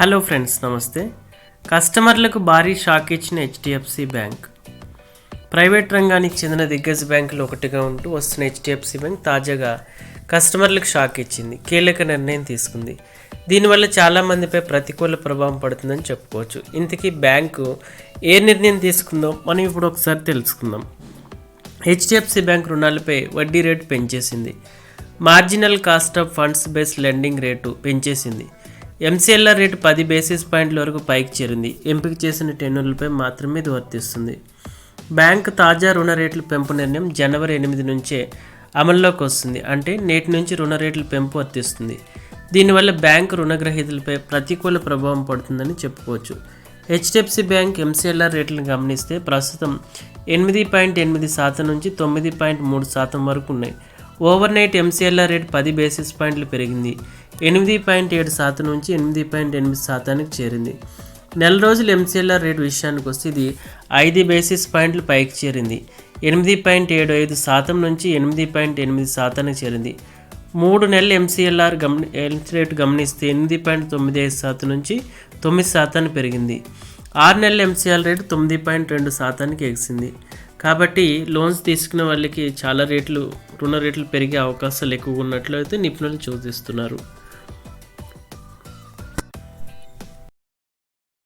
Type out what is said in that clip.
Hello friends నమస్తే. కస్టమర్లకు భారీ షాక్ ఇచ్చిన హెచ్డిఎఫ్సి బ్యాంక్. ప్రైవేట్ రంగానికి చెందిన దిగ్గజ బ్యాంకులు ఒకటిగా ఉంటూ వస్తున్న హెచ్డిఎఫ్సి బ్యాంక్ తాజాగా కస్టమర్లకు షాక్ ఇచ్చింది కీలక నిర్ణయం తీసుకుంది. దీనివల్ల చాలామందిపై ప్రతికూల ప్రభావం పడుతుందని చెప్పుకోవచ్చు. ఇంతకీ బ్యాంకు ఏ నిర్ణయం తీసుకుందో మనం ఇప్పుడు ఒకసారి తెలుసుకుందాం. హెచ్డిఎఫ్సి బ్యాంక్ రుణాలపై వడ్డీ rate పెంచేసింది. Marginal cost of funds based lending rate పెంచేసింది. MCLR rate పది బేసిస్ పాయింట్ల వరకు పైకి చేరింది. ఎంపిక చేసిన టెన్నులపై మాత్రమే ఇది వర్తిస్తుంది. బ్యాంక్ తాజా రుణ రేట్ల పెంపు నిర్ణయం జనవరి ఎనిమిది నుంచే అమల్లోకి వస్తుంది. అంటే నేటి నుంచి రుణ రేట్ల పెంపు వర్తిస్తుంది. దీనివల్ల బ్యాంకు రుణగ్రహీతలపై ప్రతికూల ప్రభావం పడుతుందని చెప్పుకోవచ్చు. హెచ్డిఎఫ్సి బ్యాంక్ ఎంసీఎల్ఆర్ రేట్లను గమనిస్తే ప్రస్తుతం ఎనిమిది పాయింట్ ఎనిమిది శాతం నుంచి తొమ్మిది పాయింట్ మూడు శాతం వరకు ఉన్నాయి. ఓవర్ నైట్ ఎంసీఎల్ఆర్ రేట్ పది బేసిస్ పాయింట్లు పెరిగింది. ఎనిమిది పాయింట్ ఏడు శాతం నుంచి ఎనిమిది పాయింట్ ఎనిమిది శాతానికి చేరింది. నెల రోజులు ఎంసీఎల్ఆర్ రేటు విషయానికి వస్తే ఇది ఐదు బేసిస్ పాయింట్లు పైకి చేరింది. ఎనిమిది పాయింట్ ఏడు ఐదు శాతం నుంచి ఎనిమిది పాయింట్ ఎనిమిది శాతానికి చేరింది. మూడు నెలల ఎంసీఎల్ఆర్ గమని రేటు గమనిస్తే ఎనిమిది పాయింట్ తొమ్మిది ఐదు శాతం నుంచి తొమ్మిది శాతానికి పెరిగింది. ఆరు నెలల ఎంసీఎల్ రేటు తొమ్మిది పాయింట్ రెండు శాతానికి ఎగిసింది. కాబట్టి లోన్స్ తీసుకున్న వాళ్ళకి చాలా రేట్లు రుణ రేట్లు పెరిగే అవకాశాలు ఎక్కువగా ఉన్నట్లు అయితే నిపుణులు సూచిస్తున్నారు